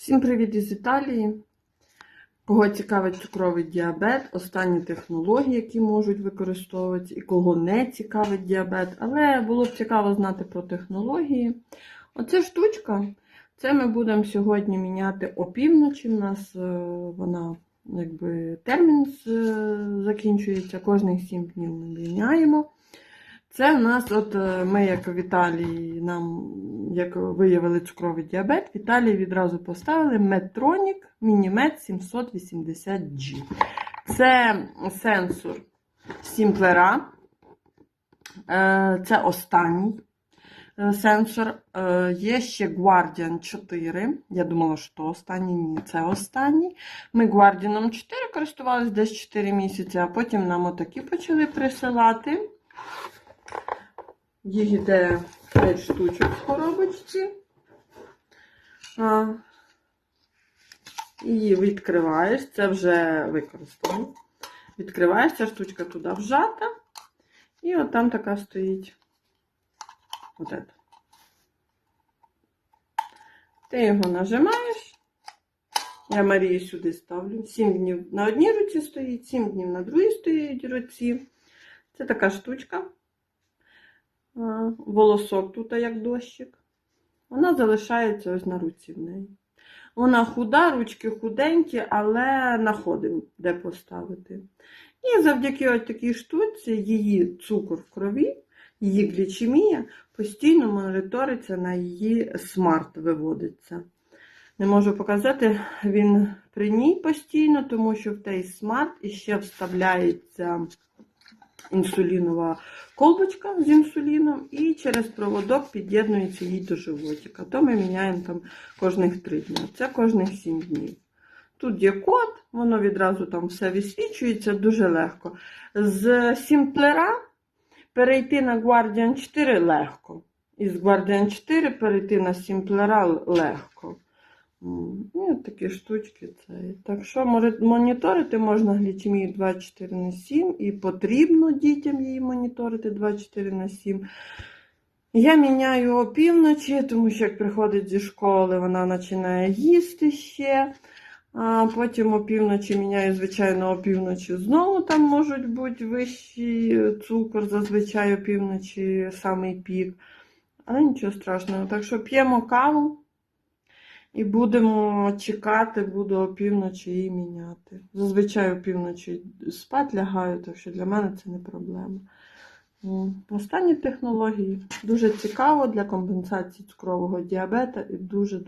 Всім привіт із Італії. Кого цікавить цукровий діабет, останні технології, які можуть використовувати, і кого не цікавить діабет, але було б цікаво знати про технології. Оце штучка, це ми будемо сьогодні міняти опівночі. У нас е, вона, якби термін закінчується, кожних 7 днів ми міняємо. Це в нас, от е, ми, як в Італії, нам як виявили цукровий діабет, в Італії відразу поставили Medtronic Minimed 780G. Це сенсор Сімплера. Е, Це останній е, сенсор. Є ще Guardian 4. Я думала, що то останній, ні, це останній. Ми Guardian 4 користувалися десь 4 місяці, а потім нам отакі почали присилати. Їх йде 5 штучок в коробочці. А, Її відкриваєш, це вже використано. Відкриваєш, ця штучка туди вжата. І от там така стоїть. От это. Ти його нажимаєш. Я Марії сюди ставлю. 7 днів на одній руці стоїть, 7 днів на другій стоїть руці. Це така штучка. Волосок тут як дощик. Вона залишається ось на руці в неї. Вона худа, ручки худенькі, але знаходимо, де поставити. І завдяки ось такій штуці її цукор в крові, її глічемія постійно моніториться на її смарт виводиться. Не можу показати, він при ній постійно, тому що в той смарт іще вставляється інсулінова колбочка з інсуліном і через проводок під'єднується їй до животика. То ми міняємо там кожних 3 дні. Це кожних 7 днів. Тут є код, воно відразу там все висвічується дуже легко. З Сімплера перейти на Guardian 4 легко. Із Guardian 4 перейти на Сімплера легко. М, Ну, такі штучки. Це. Так що моніторити можна глічемію 24 на 7 і потрібно дітям її моніторити 24 на 7. Я міняю опівночі, тому що як приходить зі школи, вона починає їсти ще. А потім опівночі міняю, звичайно, опівночі знову там можуть бути вищий цукор, зазвичай опівночі самий пік. Але нічого страшного. Так що п'ємо каву. І будемо чекати, буду опівночі її міняти. Зазвичай опівночі спать лягаю, так що для мене це не проблема. Останні технології дуже цікаво для компенсації цукрового діабета і дуже дуже.